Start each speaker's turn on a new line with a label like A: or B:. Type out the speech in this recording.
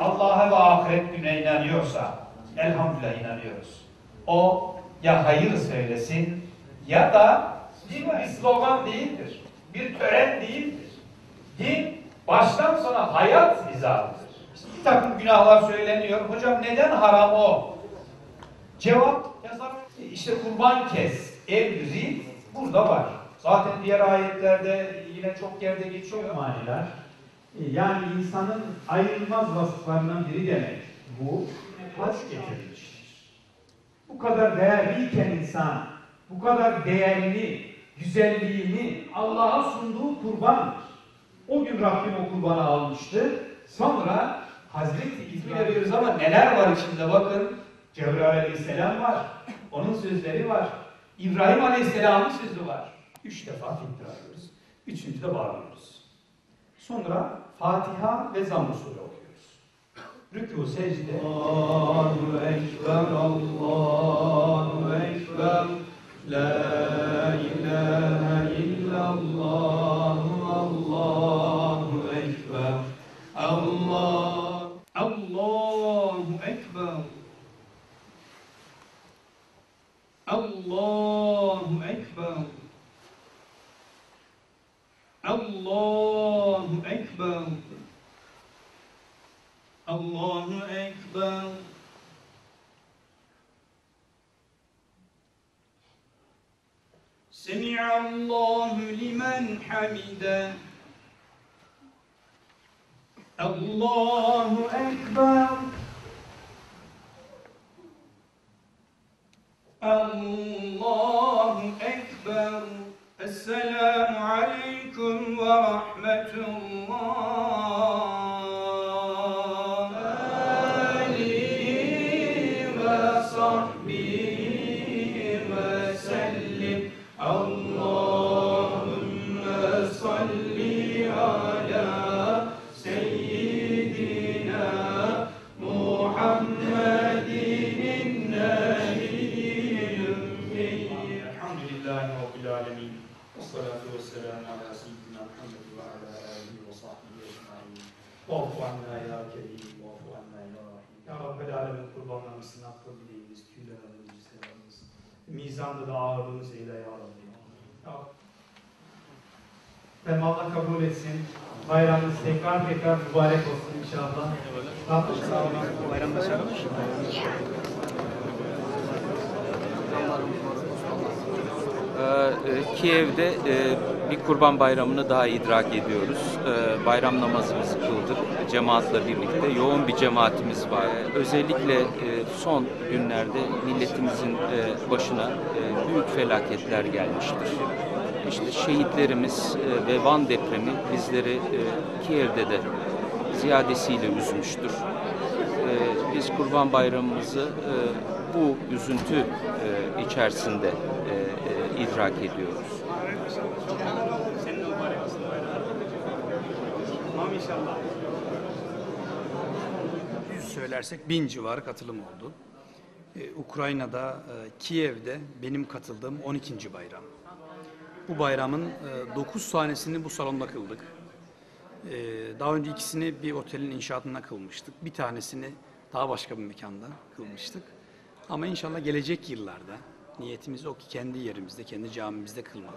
A: Allah'a ve ahiret gününe inanıyorsa elhamdülillah inanıyoruz. O ya hayır söylesin ya da din bir slogan değildir. Bir tören değildir. Din baştan sona hayat nizamıdır. Bir takım günahlar söyleniyor. Hocam neden haram o? Cevap yazar. İşte kurban kes, ev yüzü burada var. Zaten diğer ayetlerde yine çok yerde geçiyor.
B: maniler. E, Yani insanın ayrılmaz vasıflarından biri demek. Bu haç getirilmiştir. Bu kadar değerliyken insan, bu kadar değerini, güzelliğini Allah'a sunduğu kurbandır. O gün Rabbim o kurbanı almıştı. Sonra Hazreti İbrahim
A: veriyoruz ama neler var içinde bakın.
B: Cebrail Aleyhisselam var. Onun sözleri var.
A: İbrahim Aleyhisselam'ın sözü var. Üç defa tekrarlıyoruz. Üçüncü de bağlıyoruz. Sonra Fatiha ve Zamm usulü okuyoruz. Rükû, secde.
B: Allahu Ekber, Allahu Ekber, La ilahe illallah, Allahu Ekber, Allah, Allahu Ekber, Allahu Ekber, Allahu Ekber. Allahu Ekber. سمع الله لمن حمده الله أكبر الله أكبر Esselamu aleyküm ve rahmetullah. Alihi ve
A: sahbihi ve sellim. Allah. والصلاة والسلام على سيدنا محمد وعلى آله وصحبه أجمعين واعف عنا يا كريم واعف عنا يا رحيم Ya Rabbel Alemin kurbanlarımızın hakkı dileğimiz, tüylerimiz, sevabımız. Mizanda da ağırlığımız eyle ya Rabbi. Ya Rabbim Allah kabul etsin. Bayramınız tekrar tekrar mübarek olsun inşallah. Rabbim sağ olun. Bayram
C: Ee, Kiev'de e, bir kurban bayramını daha idrak ediyoruz. Ee, Bayram namazımızı kıldık cemaatle birlikte. Yoğun bir cemaatimiz var. Ee, Özellikle e, son günlerde milletimizin e, başına e, büyük felaketler gelmiştir. İşte şehitlerimiz e, ve Van depremi bizleri e, Kiev'de de ziyadesiyle üzmüştür. Ee, Biz Kurban Bayramımızı e, bu üzüntü e, içerisinde e, e, idrak ediyoruz.
D: Yüz söylersek bin civarı katılım oldu. Ee, Ukrayna'da, e, Kiev'de benim katıldığım 12. bayram. Bu bayramın 9 tanesini bu salonda kıldık. Ee, daha önce ikisini bir otelin inşaatında kılmıştık. Bir tanesini daha başka bir mekanda kılmıştık. Ama inşallah gelecek yıllarda niyetimiz o ki kendi yerimizde, kendi camimizde kılmak.